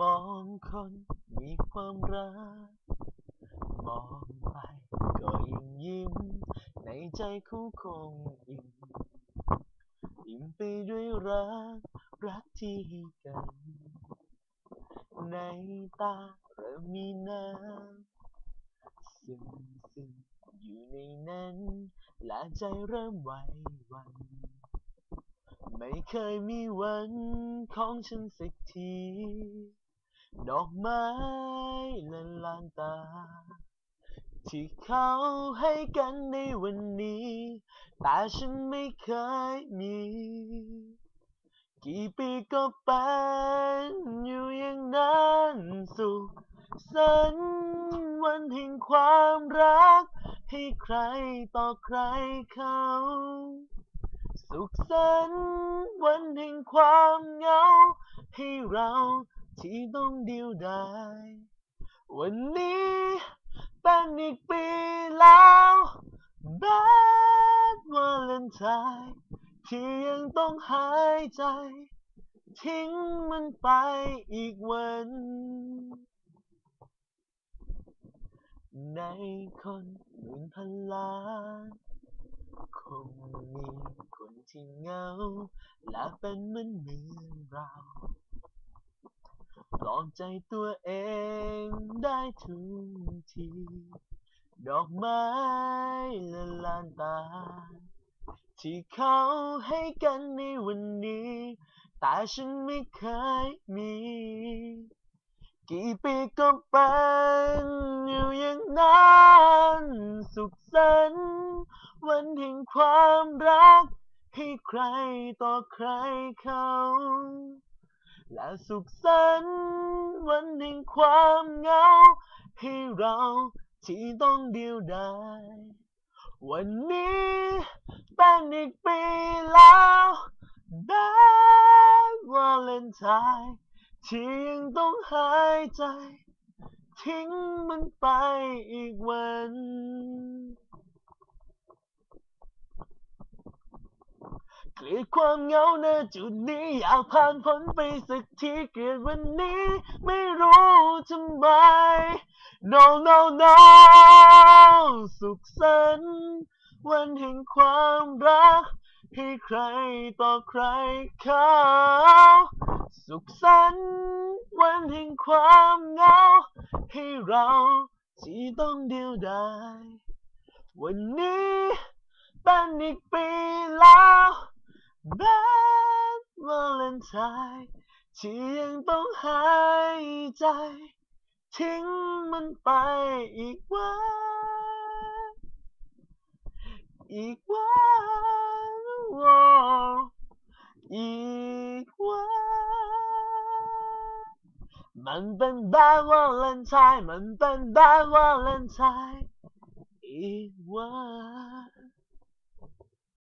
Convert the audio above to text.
มองคนมีความรัก มองไปก็ยิ่งยิ้ม ในใจคู่คงอิ่มอิ่มไปด้วยรัก รักที่ให้กัน ในตาเริ่มมีน้ำซึมซึมอยู่ในนั้น และใจเริ่มไหวหวันไม่เคยมีวันของฉันสักที ดอกไม้ละลานตา ที่เขาให้กันในวันนี้ แต่ฉันไม่เคยมี กี่ปีก็เป็นอยู่อย่างนั้นสุขสันต์วันแห่งความรัก ให้ใครต่อใครเขา สุขสันต์วันแห่งความเหงา ให้เรา ที่ต้องเดียวดายวันนี้เป็นอีกปีแล้วแบดวาเลนไทน์ที่ยังต้องหายใจ ทิ้งมันไปอีกวัน ในคนหมื่นพันล้านคงมีคนที่เหงาและเป็นเหมือนเหมือนเรา ปลอบใจตัวเองได้ทุกที ดอกไม้ละลานตา ที่เขาให้กันในวันนี้ แต่ฉันไม่เคยมี กี่ปีก็เป็นอยู่อย่างนั้นสุขสันต์วันแห่งความรัก ให้ใครต่อใครเขา และสุขสันต์วันแห่งความเหงาให้เราที่ต้องเดียวดายวันนี้เป็นอีกปีแล้วแบดวาเลนไทน์ที่ยังต้องหายใจ ทิ้งมันไปอีกวัน เกลียดความเหงาณจุดนี้อยากผ่านพ้นไปสักทีเกลียดวันนี้ ไม่รู้ทำไม no no no สุขสันต์วันแห่งความรัก ให้ใครต่อใครเขาสุขสันต์วันแห่งความเหงา ให้เราที่ต้องเดียวดายวันนี้เป็นอีกปีแล้ว แบดวาเลนไทน์ที่ยังต้องหายใจ ทิ้งมันไปอีกวัน อีกวันอีกวันมันเป็นแบดวาเลนไทน์มันเป็นแบดวาเลนไทน์อีกวัน